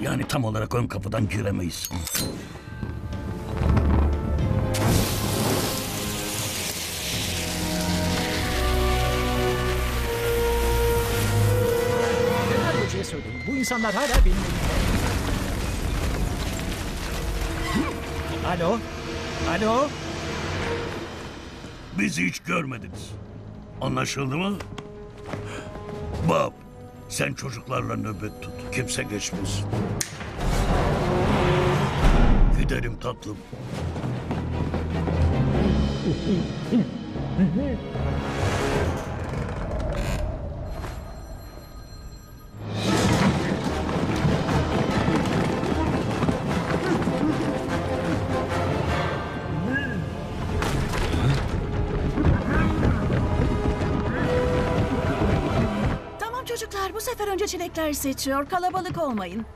Yani tam olarak ön kapıdan giremeyiz. Genel hocaya söyleyin. Bu insanlar hala benim elimde. Alo? Alo? Bizi hiç görmediniz. Anlaşıldı mı? Bob, sen çocuklarla nöbet tut. Kimse geçmesin. Gidelim tatlım. Çocuklar bu sefer önce çilekler seçiyor. Kalabalık olmayın.